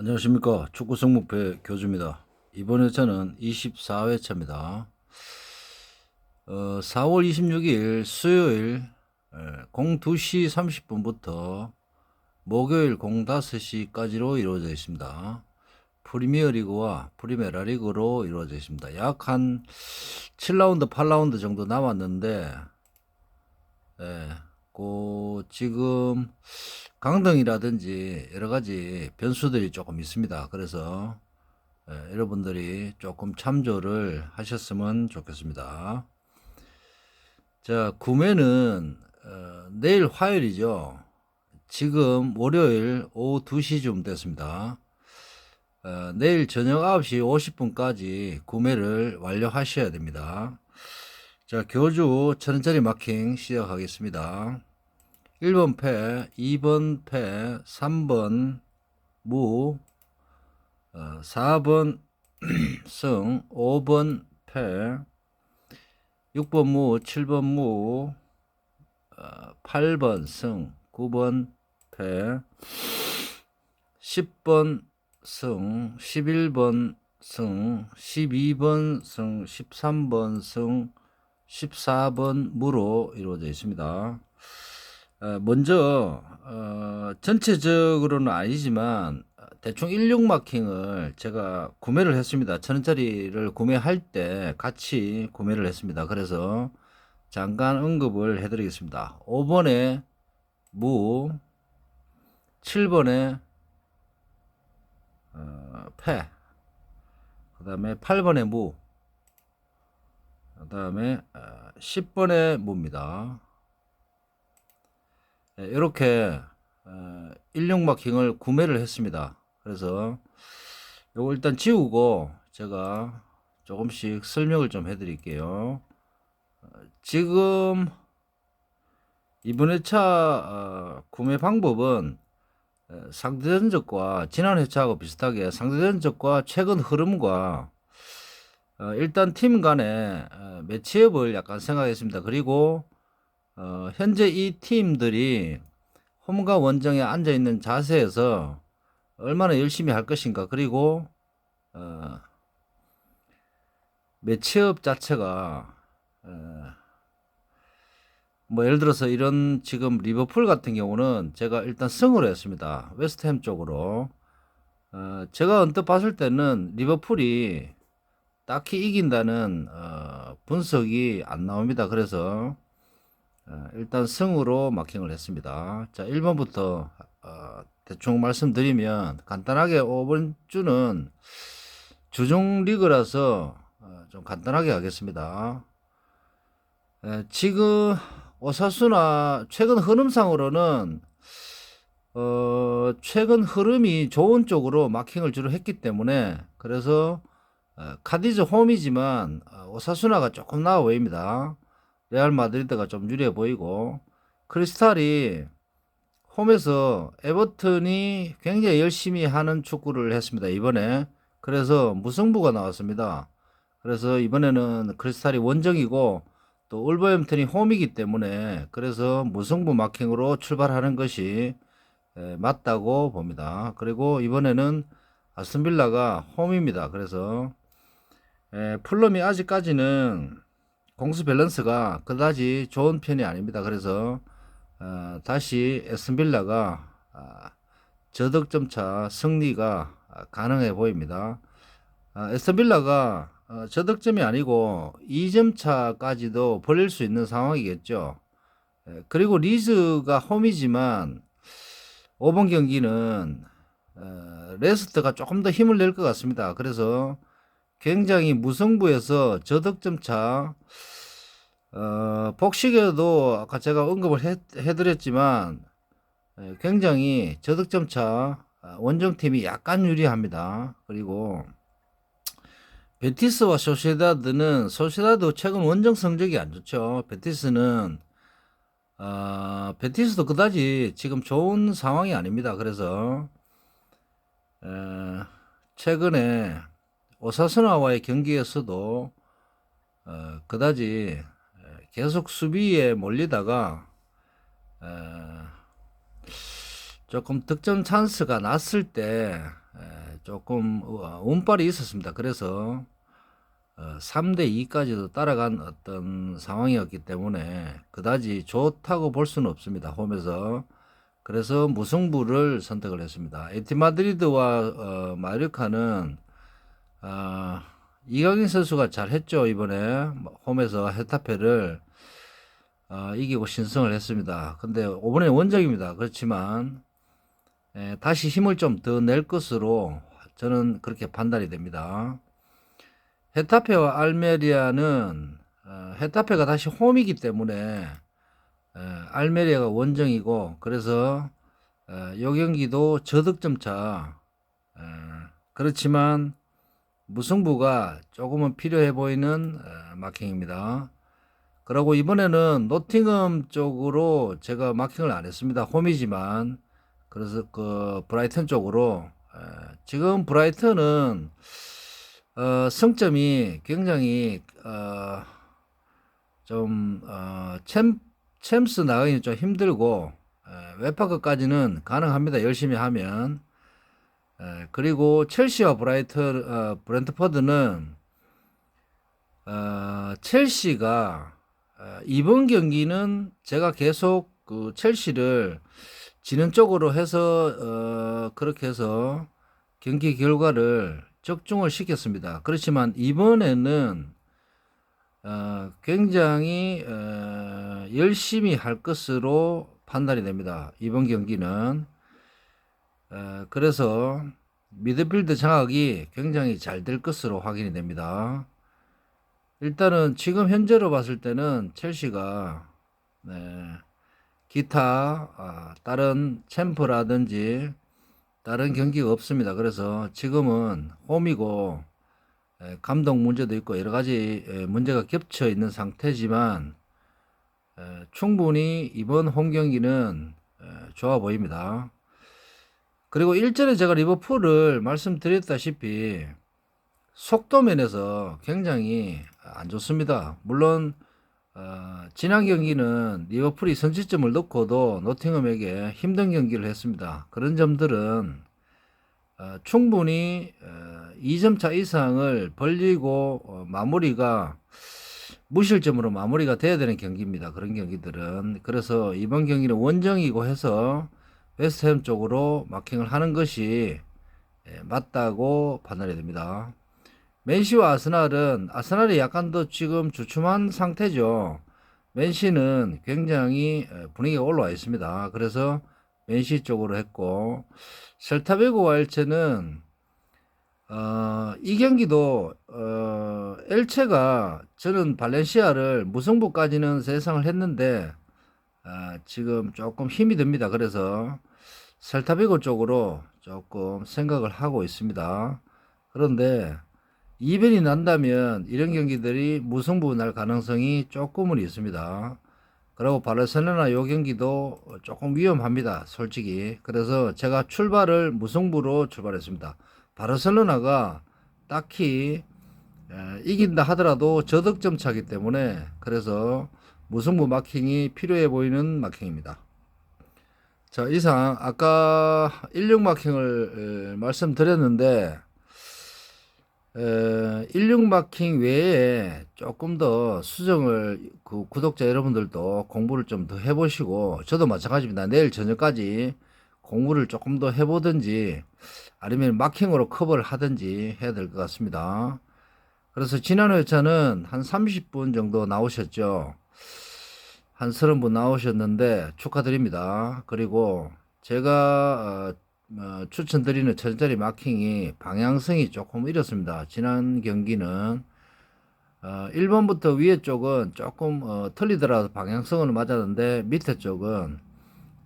안녕하십니까 축구 성목배 교주입니다. 이번 회차는 24회차입니다. 어, 4월 26일 수요일 에, 02시 30분부터 목요일 05시까지로 이루어져 있습니다. 프리미어리그와 프리메라리그로 이루어져 있습니다. 약 한 7라운드, 8라운드 정도 남았는데 예, 그 지금 강등이라든지 여러 가지 변수들이 조금 있습니다. 그래서 예, 여러분들이 조금 참조를 하셨으면 좋겠습니다. 자, 구매는 어, 내일 화요일이죠. 지금 월요일 오후 2시쯤 됐습니다. 어, 내일 저녁 9시 50분까지 구매를 완료하셔야 됩니다. 자, 교주 천원짜리 마킹 시작하겠습니다. 1번 패, 2번 패, 3번 무, 어, 4번 승, 5번 패, 6번 무, 7번 무, 어, 8번 승, 9번 패, 10번 승, 11번 승, 12번 승, 13번 승, 14번 무로 이루어져 있습니다. 어, 먼저 어, 전체적으로는 아니지만 대충 16 마킹을 제가 구매를 했습니다. 천 원짜리를 구매할 때 같이 구매를 했습니다. 그래서 잠깐 언급을 해드리겠습니다. 5번에 무, 7번에 어, 패, 그 다음에 8번에 무, 그 다음에 10번의 무입니다. 이렇게 16 마킹을 구매를 했습니다. 그래서 요거 일단 지우고 제가 조금씩 설명을 좀 해드릴게요. 어, 지금 이번 회차 어, 구매 방법은 어, 상대 전적과 지난 회차하고 비슷하게 상대 전적과 최근 흐름과 어, 일단 팀 간의 어, 매치업을 약간 생각했습니다. 그리고 어, 현재 이 팀들이 홈과 원정에 앉아 있는 자세에서 얼마나 열심히 할 것인가. 그리고 어, 매치업 자체가 어, 뭐 예를 들어서 이런 지금 리버풀 같은 경우는 제가 일단 승을 했습니다. 웨스트햄 쪽으로. 어, 제가 언뜻 봤을 때는 리버풀이 딱히 이긴다는 어, 분석이 안 나옵니다. 그래서 어, 일단 승으로 마킹을 했습니다. 자, 1번부터 어, 대충 말씀드리면 간단하게 5번 주는 주종 리그라서 어, 좀 간단하게 하겠습니다. 에, 지금 오사수나 최근 흐름상으로는 어, 최근 흐름이 좋은 쪽으로 마킹을 주로 했기 때문에 그래서 어, 카디즈 홈이지만 어, 오사수나가 조금 나아 보입니다. 레알 마드리드가 좀 유리해 보이고 크리스탈이 홈에서 에버튼이 굉장히 열심히 하는 축구를 했습니다. 이번에 그래서 무승부가 나왔습니다. 그래서 이번에는 크리스탈이 원정이고 또 울버햄튼이 홈이기 때문에 그래서 무승부 마킹으로 출발하는 것이 에, 맞다고 봅니다. 그리고 이번에는 아스톤빌라가 홈입니다. 그래서 에, 풀럼이 아직까지는 공수 밸런스가 그다지 좋은 편이 아닙니다. 그래서 어, 다시 에스빌라가 아, 저득점 차 승리가 아, 가능해 보입니다. 아, 에스빌라가 어, 저득점이 아니고 2점 차까지도 벌릴 수 있는 상황이겠죠. 에, 그리고 리즈가 홈이지만 5번 경기는 어, 레스트가 조금 더 힘을 낼 것 같습니다. 그래서 굉장히 무승부에서 저득점 차 어, 복식에도 아까 제가 언급을 해, 해드렸지만 에, 굉장히 저득점 차 아, 원정팀이 약간 유리합니다. 그리고 베티스와 소시다드는 소시다드 최근 원정 성적이 안 좋죠. 베티스는 어, 베티스도 그다지 지금 좋은 상황이 아닙니다. 그래서 에, 최근에 오사스나와의 경기에서도 어, 그다지 계속 수비에 몰리다가 에, 조금 득점 찬스가 났을 때 에, 조금 어, 운빨이 있었습니다. 그래서 어, 3대 2까지도 따라간 어떤 상황이었기 때문에 그다지 좋다고 볼 수는 없습니다. 홈에서 그래서 무승부를 선택을 했습니다. 에티 마드리드와 어, 마르카는 아, 이강인 선수가 잘했죠 이번에 홈에서 헤타페를 어, 이기고 신승을 했습니다. 근데 이번에 원정입니다. 그렇지만 에, 다시 힘을 좀 더 낼 것으로 저는 그렇게 판단이 됩니다. 헤타페와 알메리아는 어, 헤타페가 다시 홈이기 때문에 에, 알메리아가 원정이고 그래서 에, 요 경기도 저득점 차 에, 그렇지만 무승부가 조금은 필요해 보이는 에, 마킹입니다. 그리고 이번에는 노팅엄 쪽으로 제가 마킹을 안 했습니다. 홈이지만 그래서 그 브라이튼 쪽으로 에, 지금 브라이튼은 어, 승점이 굉장히 어, 좀 어, 챔 챔스 나가기 좀 힘들고 에, 웨파크까지는 가능합니다. 열심히 하면 에, 그리고 첼시와 브라이트 어, 브렌트퍼드는 어, 첼시가 어, 이번 경기는 제가 계속 그 첼시를 지는 쪽으로 해서 어, 그렇게 해서 경기 결과를 적중을 시켰습니다. 그렇지만 이번에는 어, 굉장히 어, 열심히 할 것으로 판단이 됩니다. 이번 경기는 어, 그래서 미드필드 장악이 굉장히 잘 될 것으로 확인이 됩니다. 일단은 지금 현재로 봤을 때는 첼시가 네, 기타 아, 다른 챔프라든지 다른 경기가 없습니다. 그래서 지금은 홈이고 에, 감독 문제도 있고 여러 가지 에, 문제가 겹쳐 있는 상태지만 에, 충분히 이번 홈 경기는 에, 좋아 보입니다. 그리고 일전에 제가 리버풀을 말씀드렸다시피 속도 면에서 굉장히 안 좋습니다. 물론 어, 지난 경기는 리버풀이 선취점을 넣고도 노팅엄에게 힘든 경기를 했습니다. 그런 점들은 어, 충분히 어, 2점 차 이상을 벌리고 어, 마무리가 무실점으로 마무리가 돼야 되는 경기입니다. 그런 경기들은 그래서 이번 경기는 원정이고 해서 웨스트햄 쪽으로 마킹을 하는 것이 예, 맞다고 판단이 됩니다. 맨시와 아스날은 아스날이 약간 더 지금 주춤한 상태죠. 맨시는 굉장히 분위기가 올라와 있습니다. 그래서 맨시 쪽으로 했고 셀타베고 와일체는 어, 이 경기도 어, 엘체가 저는 발렌시아를 무승부까지는 세상을 했는데 어, 지금 조금 힘이 듭니다. 그래서 셀타베고 쪽으로 조금 생각을 하고 있습니다. 그런데 이변이 난다면 이런 경기들이 무승부 날 가능성이 조금은 있습니다. 그리고 바르셀로나 요 경기도 조금 위험합니다. 솔직히. 그래서 제가 출발을 무승부로 출발했습니다. 바르셀로나가 딱히 이긴다 하더라도 저득점 차기 때문에 그래서 무승부 마킹이 필요해 보이는 마킹입니다. 자, 이상 아까 16 마킹을 말씀드렸는데 16 마킹 외에 조금 더 수정을 그 구독자 여러분들도 공부를 좀 더 해보시고 저도 마찬가지입니다. 내일 저녁까지 공부를 조금 더 해보든지 아니면 마킹으로 커버를 하든지 해야 될 것 같습니다. 그래서 지난 회차는 한 30분 정도 나오셨죠. 한 30분 나오셨는데 축하드립니다. 그리고 제가 어, 어, 추천드리는 천짜리 마킹이 방향성이 조금 이렇습니다. 지난 경기는 어, 1번부터 위에 쪽은 조금 어, 틀리더라도 방향성은 맞았는데 밑에 쪽은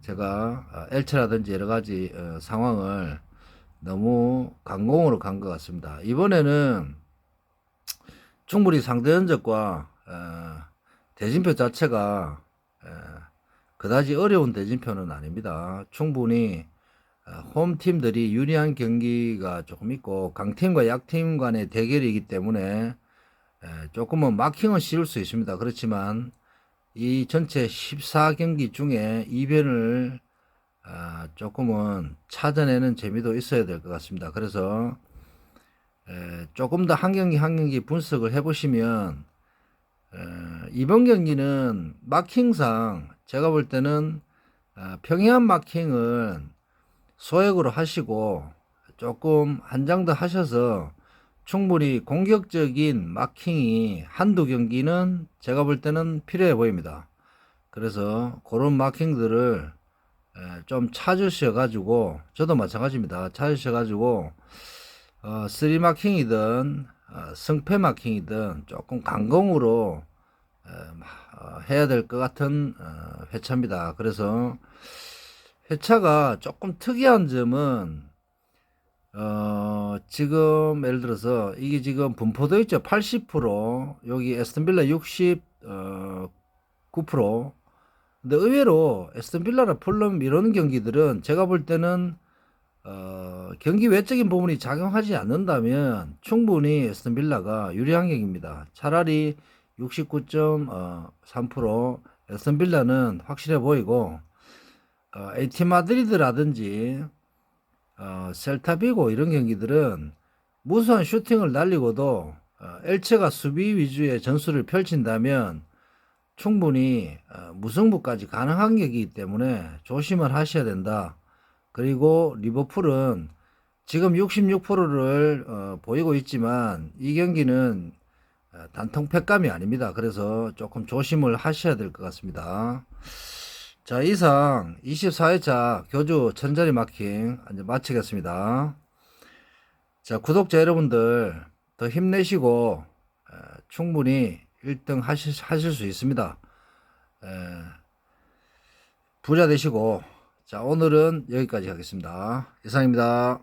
제가 어, 엘체라든지 여러 가지 어, 상황을 너무 강공으로 간 것 같습니다. 이번에는 충분히 상대 전적과 어, 대진표 자체가 어, 그다지 어려운 대진표는 아닙니다. 충분히 어, 홈팀들이 유리한 경기가 조금 있고 강팀과 약팀 간의 대결이기 때문에 조금은 마킹은 씌울 수 있습니다. 그렇지만 이 전체 14경기 중에 이변을 아, 조금은 찾아내는 재미도 있어야 될 것 같습니다. 그래서 에, 조금 더 한 경기 한 경기 분석을 해보시면 에, 이번 경기는 마킹상 제가 볼 때는 아, 평이한 마킹은 소액으로 하시고 조금 한 장 더 하셔서 충분히 공격적인 마킹이 한두 경기는 제가 볼 때는 필요해 보입니다. 그래서 그런 마킹들을 에, 좀 찾으셔 가지고 저도 마찬가지입니다. 찾으셔 가지고 어, 쓰리 마킹이든 어, 승패 마킹이든 조금 강공으로 에, 마- 어, 해야 될 것 같은 어, 회차입니다. 그래서 회차가 조금 특이한 점은 어, 지금 예를 들어서 이게 지금 분포도 있죠. 80% 여기 에스턴 빌라 60 어, 9% 근데 의외로 에스턴 빌라나 풀럼 이런 경기들은 제가 볼 때는 어, 경기 외적인 부분이 작용하지 않는다면 충분히 에스턴 빌라가 유리한 경기입니다. 차라리 69.3% 에스턴 빌라는 확실해 보이고 어, 에티 마드리드라든지 어, 셀타비고 이런 경기들은 무수한 슈팅을 날리고도 어, 엘체가 수비 위주의 전술을 펼친다면 충분히 어, 무승부까지 가능한 경기이기 때문에 조심을 하셔야 된다. 그리고 리버풀은 지금 66%를 어, 보이고 있지만 이 경기는 어, 단통 패감이 아닙니다. 그래서 조금 조심을 하셔야 될 것 같습니다. 자, 이상 24회차 교주 천자리 마킹 이제 마치겠습니다. 자, 구독자 여러분들 더 힘내시고 에, 충분히 1등 하실, 하실 수 있습니다. 에, 부자 되시고 자, 오늘은 여기까지 하겠습니다. 이상입니다.